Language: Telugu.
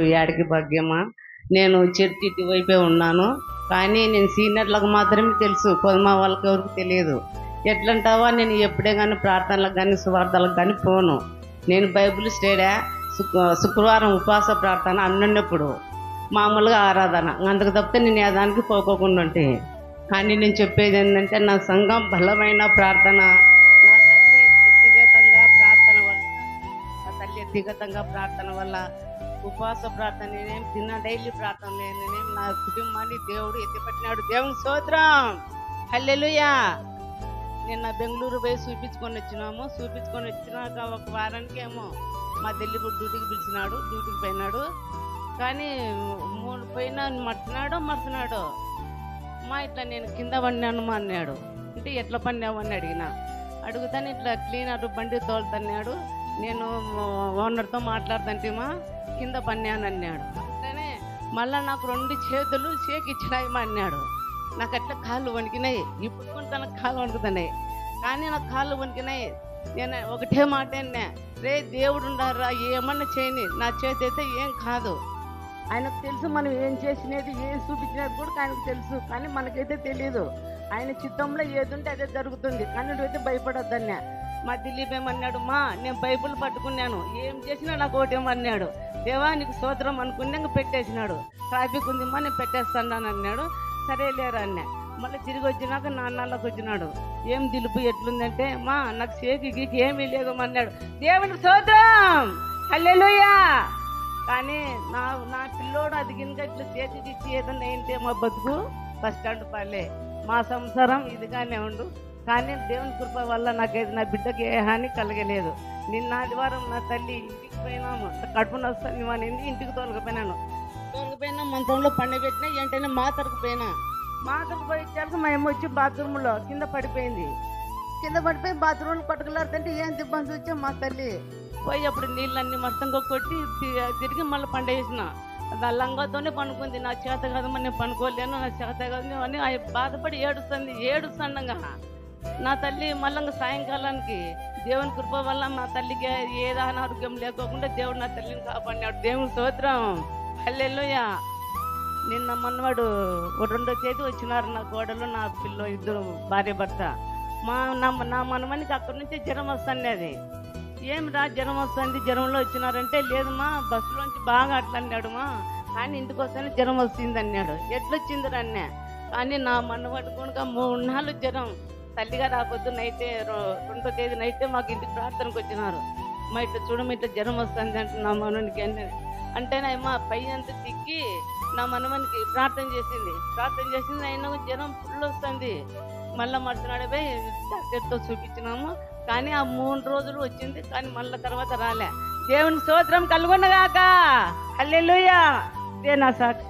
ఇప్పుడు ఏడికి భాగ్యమా? నేను చర్చి ఇటువైపే ఉన్నాను. కానీ నేను సీనియర్లకు మాత్రమే తెలుసు. కొద్దిమ వాళ్ళకి ఎవరికి తెలియదు. ఎట్లంటావా? నేను ఎప్పుడే కానీ ప్రార్థనలకు కానీ సువార్తలకు కానీ పోను. నేను బైబిల్ స్టేడా శుక్ర శుక్రవారం ఉపవాస ప్రార్థన అన్నున్నప్పుడు మామూలుగా ఆరాధన. అందుకు తప్పితే నేను ఏ దానికి పోకోకుండా ఉంటే. కానీ నేను చెప్పేది ఏంటంటే నా సంఘం బలమైన ప్రార్థన నా తల్లి వ్యక్తిగతంగా ప్రార్థన వల్ల నా తల్లి వ్యక్తిగతంగా ప్రార్థన వల్ల ఉపవాస ప్రార్థన నేనేం తిన్న డైలీ ప్రార్థన నేనేం నా కుటుంబాన్ని దేవుడు ఎత్తిపెట్టినాడు. దేవుని స్తోత్రం. హల్లెలుయా. నిన్న బెంగళూరు పోయి చూపించుకొని వచ్చినాము. చూపించుకొని వచ్చినాక ఒక వారానికి ఏమో మా కూడా డ్యూటీకి పిలిచినాడు డ్యూటీకి పోయినాడు. కానీ మూడు పోయినా మర్చినాడో మర్చినాడు మా ఇట్లా నేను కింద పడినాను మా అన్నాడు అంటే ఎట్లా పడినావు అని అడిగిన. అడుగుతాను ఇట్లా క్లీనర్ బండి తోలుతున్నాడు. నేను ఓనర్తో మాట్లాడుతుంటేమా కింద పన్నాను అన్నాడు. అంటేనే మళ్ళీ నాకు రెండు చేతులు చేకిచ్చినాయమా అన్నాడు. నాకు అట్లా కాళ్ళు వణికినాయి. ఇప్పుడు కూడా తనకు కాళ్ళు వణుకుతున్నాయి. కానీ నాకు కాళ్ళు వణికినాయి. నేను ఒకటే మాట అన్నా రే దేవుడు ఉండారా ఏమన్నా చేయని నా చేతి అయితే ఏం కాదు. ఆయనకు తెలుసు మనం ఏం చేసినది ఏం చూపించినది కూడా ఆయనకు తెలుసు. కానీ మనకైతే తెలియదు ఆయన చిత్తంలో ఏది ఉంటే అదే జరుగుతుంది. కానీ నువ్వైతే భయపడొద్దన్నా. మా దిలీప్ ఏమన్నాడు మా నేను బైబుల్ పట్టుకున్నాను. ఏం చేసినా నాకు ఒకటేమన్నాడు దేవా నీకు సోదరం అనుకున్నాక పెట్టేసినాడు. ట్రాఫిక్ ఉంది మా నేను పెట్టేస్తాను అన్నాడు. సరే లేరా అన్న. మళ్ళీ తిరిగి వచ్చినాక నాన్నలోకి వచ్చినాడు. ఏం దిలుపు ఎట్లుందంటే మా నాకు షేకి గీకి ఏమీ లేదు అన్నాడు. దేవుని స్తోత్రం! హల్లెలూయా! కానీ నా నా పిల్లోడు అది గినక ఇట్లా చేతికి ఇచ్చి ఏదన్నా అయింటే మా బతుకు బస్ స్టాండ్ పర్లే మా సంసారం ఇదిగానే ఉండు. కానీ దేవుని కృప వల్ల నాకైతే నా బిడ్డకి ఏ హాని కలగలేదు. నిన్న ఆదివారం నా తల్లి ఇంటికి పోయినాము. కడుపు నొస్తుంది అనేది ఇంటికి తోలుకుపోయినాను. తోలుకుపోయినా మంచంలో పండబెట్టినా వెంటనే మాతరకు పోయినా? మాతరకు పోయి వచ్చాక మా అమ్మ వచ్చి బాత్రూంలో కింద పడిపోయింది. కింద పడిపోయి బాత్రూంలో పట్టుకులాడుతుంటే ఏం తిబ్బంది వచ్చా మా తల్లి? పోయి అప్పుడు నీళ్ళన్నీ మొత్తం కొట్టి తిరిగి మళ్ళీ పండేసిన అది ఆ లంగాతోనే పనుకుంది నా చేత కదమ్మా నేను పనుకోలేను నా చేత కాదు అని బాధపడి ఏడుస్తుంది. ఏడుస్తుండగా నా తల్లి మళ్ళీ సాయంకాలానికి దేవుని కృప వల్ల మా తల్లికి ఏదో అనారోగ్యం లేకోకుండా దేవుడు నా తల్లిని కాపాడినాడు. దేవుని స్తోత్రం. హల్లెలూయా. నిన్న మన్నవాడు రెండో తేదీ వచ్చినారు నా కోడలు నా పిల్ల ఇద్దరు భార్య భర్త. మా నా నా మనమనికి అక్కడి నుంచి జ్వరం వస్తుంది ఏం రా జ్వరం వస్తుంది? జ్వరంలో వచ్చినారంటే లేదమ్మా బస్సులోంచి బాగా అట్లా అన్నాడు మా. కానీ ఇంటికి జ్వరం వస్తుంది అన్నాడు ఎట్లొచ్చిందిరా అన్నా? కానీ నా మనవాడు కొనుక మూడు నాలుగు జ్వరం తల్లిగా ఆ నైతే రో- రెండో తేదీన అయితే మాకు ఇంటికి ప్రార్థనకు వచ్చినారు. మా ఇట్లా చూడమ ఇట్లా జ్వరం వస్తుంది అంటున్నా నా మనవనికి అంటే అంటేనేమో పై అంతా తిక్కి నా మనవనికి ప్రార్థన చేసింది. ప్రార్థన చేసింది అయినా జ్వరం ఫుల్ వస్తుంది. మళ్ళీ మరుసనాడే పోయి డాక్టర్తో చూపించినాము. కానీ ఆ మూడు రోజులు వచ్చింది కానీ మళ్ళీ తర్వాత రాలే. దేవుని స్తోత్రం కలుగునగాక. అల్లెలుయ్యా ఇదే నా సాక్షి?